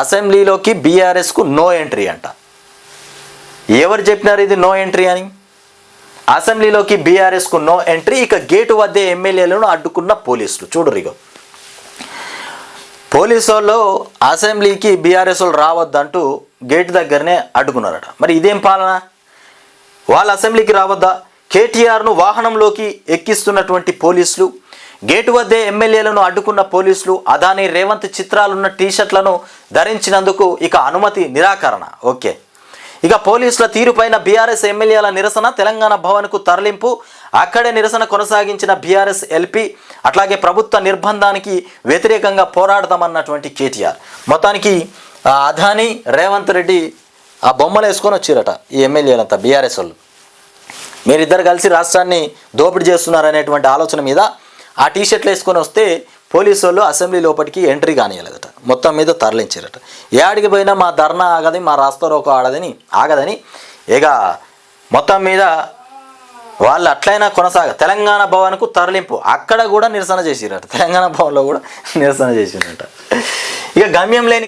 అసెంబ్లీలోకి బీఆర్ఎస్కు no entry అంట. ఎవరు చెప్పినారు ఇది నో ఎంట్రీ అని? అసెంబ్లీలోకి బీఆర్ఎస్కు నో ఎంట్రీ ఇక గేటు వద్దే ఎమ్మెల్యేలను అడ్డుకున్న పోలీసులు. చూడు పోలీసు వాళ్ళు అసెంబ్లీకి బీఆర్ఎస్ వాళ్ళు రావద్దంటూ గేట్ దగ్గరనే అడ్డుకున్నారట. మరి ఇదేం పాలన? వాళ్ళ అసెంబ్లీకి రావద్దా? కేటీఆర్ను వాహనంలోకి ఎక్కిస్తున్నటువంటి పోలీసులు గేటు వద్దే ఎమ్మెల్యేలను అడ్డుకున్న పోలీసులు అదాని రేవంత్ చిత్రాలున్న టీషర్ట్లను ధరించినందుకు ఇక అనుమతి నిరాకరణ. ఓకే. ఇక పోలీసుల తీరుపైన బీఆర్ఎస్ ఎమ్మెల్యేల నిరసన తెలంగాణ భవన్కు తరలింపు అక్కడే నిరసన కొనసాగించిన బీఆర్ఎస్ ఎల్పీ అట్లాగే ప్రభుత్వ నిర్బంధానికి వ్యతిరేకంగా పోరాడదామన్నటువంటి కేటీఆర్. మొత్తానికి అదాని రేవంత్ రెడ్డి ఆ బొమ్మలు వేసుకొని వచ్చారట ఈ ఎమ్మెల్యేలంతా బీఆర్ఎస్ వాళ్ళు. మీరిద్దరు కలిసి రాష్ట్రాన్ని దోపిడీ చేస్తున్నారనేటువంటి ఆలోచన మీద ఆ టీ షర్ట్లు వేసుకొని వస్తే పోలీసు వాళ్ళు అసెంబ్లీ లోపలికి ఎంట్రీ కానియలేదట మొత్తం మీద తరలించారట. ఏడికి పోయినా మా ధర్నా ఆగది మా రాస్తారోకో ఆడదని ఆగదని ఇక మొత్తం మీద వాళ్ళు అట్లయినా కొనసాగ తెలంగాణ భవన్కు తరలింపు. అక్కడ కూడా నిరసన చేసిరట తెలంగాణ భవన్లో కూడా నిరసన చేసిరట ఇక గమ్యం లేని